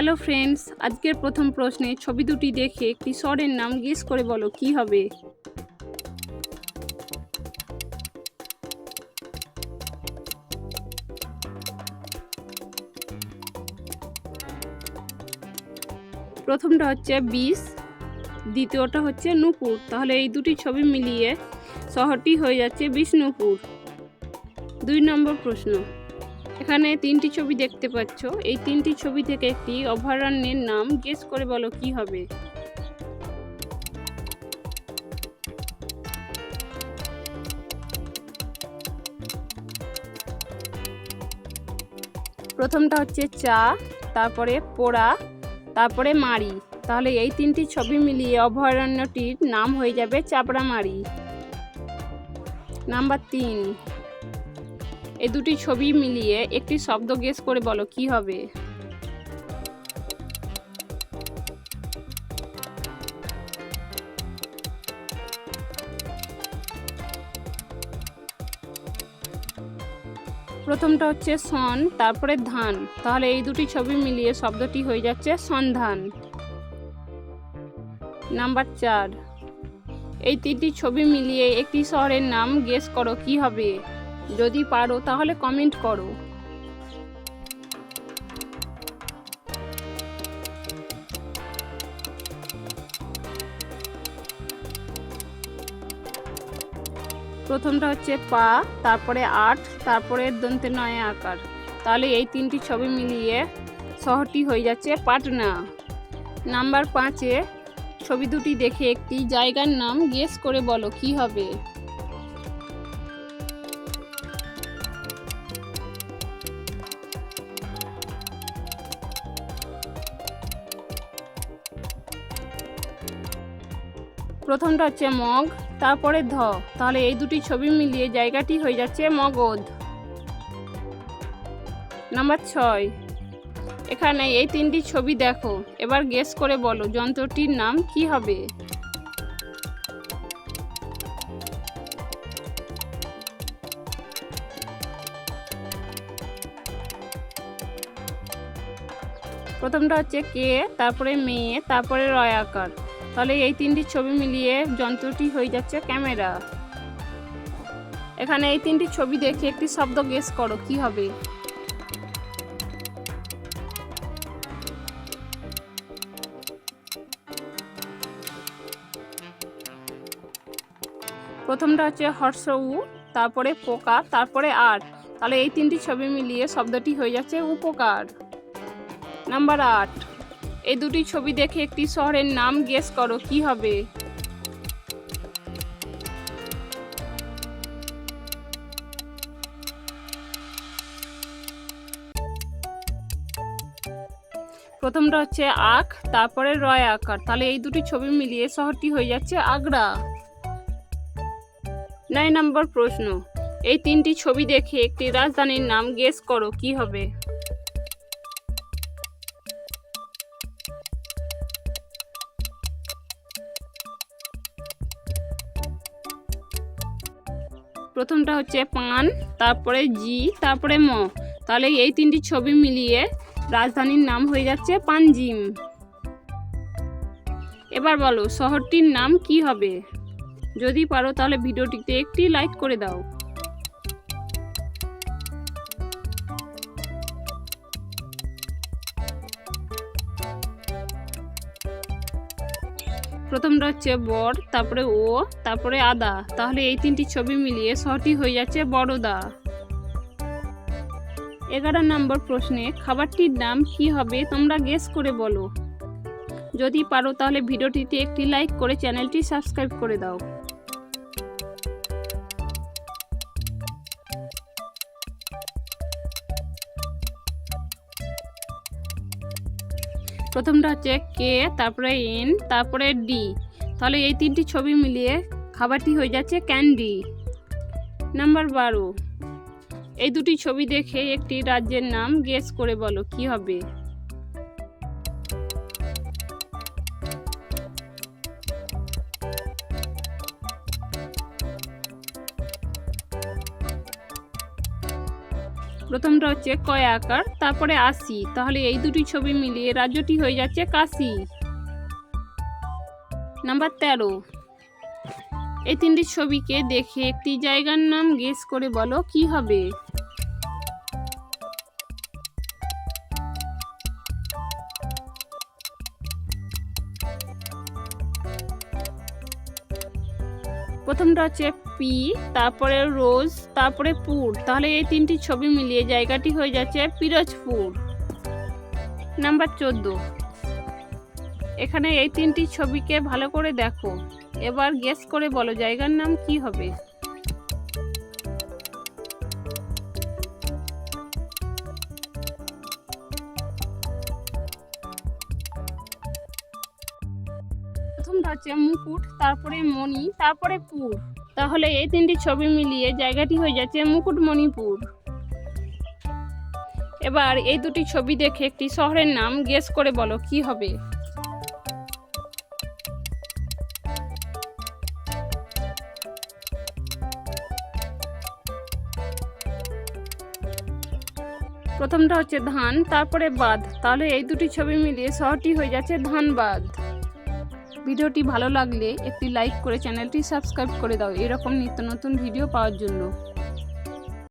Hello friends আজকের প্রথম প্রশ্নে ছবি দুটি দেখে একটি স্বরের নাম গেস করে বলো, কি হবে? প্রথমটা হচ্ছে বিষ, দ্বিতীয়টা হচ্ছে নূপুর। তাহলে এই দুটি ছবি মিলিয়ে শহরটি হয়ে যাচ্ছে বিষ্ণুপুর। দুই নম্বর প্রশ্ন। এখানে তিনটি ছবি দেখতে পাচ্ছ। এই তিনটি ছবি থেকে একটি অভয়ারণ্যের নাম গেস করে বলো কি হবে? প্রথমটা হচ্ছে চা, তারপরে পোড়া, তারপরে মারি তাহলে এই তিনটি ছবি মিলিয়ে অভয়ারণ্যটির নাম হয়ে যাবে চাপড়া চাপড়ামারি নাম্বার তিন। এই দুটি ছবি মিলিয়ে একটি শব্দ গেস করে বলো, কি হবে? প্রথমটা হচ্ছে সন, তারপরে ধান। তাহলে এই দুটি ছবি মিলিয়ে শব্দটি হয়ে যাচ্ছে সন্ধান। নাম্বার চার। এই তিনটি ছবি মিলিয়ে একটি শহরের নাম গেস করো, কি হবে? যদি পারো, তাহলে কমেন্ট করো। প্রথমটা হচ্ছে পা, তারপরে আট, তারপরে দন্তে নয় আকার। তাহলে এই তিনটি ছবি মিলিয়ে শহরটি হয়ে যাচ্ছে পাটনা। নাম্বার পাঁচে ছবি দুটি দেখে একটি জায়গার নাম গেস করে বলো, কি হবে? প্রথমটা হচ্ছে মগ, তারপরে ধ। তাহলে এই দুটি ছবি মিলিয়ে জায়গাটি হয়ে যাচ্ছে মগধ। নাম্বার ছয়। এখানে এই তিনটি ছবি দেখো। এবার গেস করে বলো, যন্ত্রটির নাম কি হবে? প্রথমটা হচ্ছে কে, তারপরে মেয়ে, তারপরে রয় আকার। তাহলে এই তিনটি ছবি মিলিয়ে যন্ত্রটি হয়ে যাচ্ছে ক্যামেরা। এখানে এই তিনটি ছবি দেখে একটি শব্দ গেস করো, কি হবে? প্রথমটা হচ্ছে হর্ষ উ, তারপরে পোকা, তারপরে আর তাহলে এই তিনটি ছবি মিলিয়ে শব্দটি হয়ে যাচ্ছে উপকার। নাম্বার আট। এই দুটি ছবি দেখে একটি শহরের নাম গেস করো, কি হবে? প্রথমটা হচ্ছে আখ, তারপরে রয় আকার। তাহলে এই দুটি ছবি মিলিয়ে শহরটি হয়ে যাচ্ছে আগ্রা। নয় নম্বর প্রশ্ন, এই তিনটি ছবি দেখে একটি রাজধানীর নাম গেস করো, কি হবে? প্রথমটা হচ্ছে পান, তারপরে জি, তারপরে ম। তাহলে এই তিনটি ছবি মিলিয়ে রাজধানীর নাম হয়ে যাচ্ছে পানজিম। এবার বলো, শহরটির নাম কি হবে? যদি পারো তাহলে ভিডিওটিতে একটি লাইক করে দাও। প্রথমটা হচ্ছে বর, তারপরে ও, তারপরে আদা। তাহলে এই তিনটি ছবি মিলিয়ে শহরটি হয়ে যাচ্ছে বড়দা এগারো নম্বর প্রশ্নে, খাবারটির নাম কি হবে তোমরা গেস করে বলো। যদি পারো তাহলে ভিডিওটিতে একটি লাইক করে চ্যানেলটি সাবস্ক্রাইব করে দাও। প্রথমটা হচ্ছে কে, তারপরে এন, তারপরে ডি। তাহলে এই তিনটি ছবি মিলিয়ে খাবারটি হয়ে যাচ্ছে ক্যান্ডি। নাম্বার বারো। এই দুটি ছবি দেখে একটি রাজ্যের নাম গেস করে বলো, কি হবে? প্রথমটা হচ্ছে কয় আকার, তারপরে আশি। তাহলে এই দুটি ছবি মিলিয়ে রাজ্যটি হয়ে যাচ্ছে কাশি। নাম্বার তেরো। এই তিনটি ছবিকে দেখে একটি জায়গার নাম গেস করে বলো, কি হবে? প্রথমটা হচ্ছে পি, তারপরে রোজ, তারপরে পুর। তাহলে এই তিনটি ছবি মিলিয়ে জায়গাটি হয়ে যাচ্ছে পিরোজপুর। নাম্বার চোদ্দ। এখানে এই তিনটি ছবিকে ভালো করে দেখো। এবার গেস করে বলো জায়গার নাম কি হবে? হচ্ছে মুকুট, তারপরে মণি, তারপরে পুর। তাহলে এই তিনটি ছবি মিলিয়ে জায়গাটি হয়ে যাচ্ছে মুকুটমণিপুর। এবার এই দুটি ছবি দেখে একটি শহরের নাম গেস করে বলো, কি হবে? প্রথমটা হচ্ছে ধান, তারপরে বাঁধ। তাহলে এই দুটি ছবি মিলিয়ে শহরটি হয়ে যাচ্ছে ধানবাদ ভিডিওটি ভালো লাগলে একটি লাইক করে চ্যানেলটি সাবস্ক্রাইব করে দাও। এরকম নিত্য নতুন ভিডিও পাওয়ার জন্য।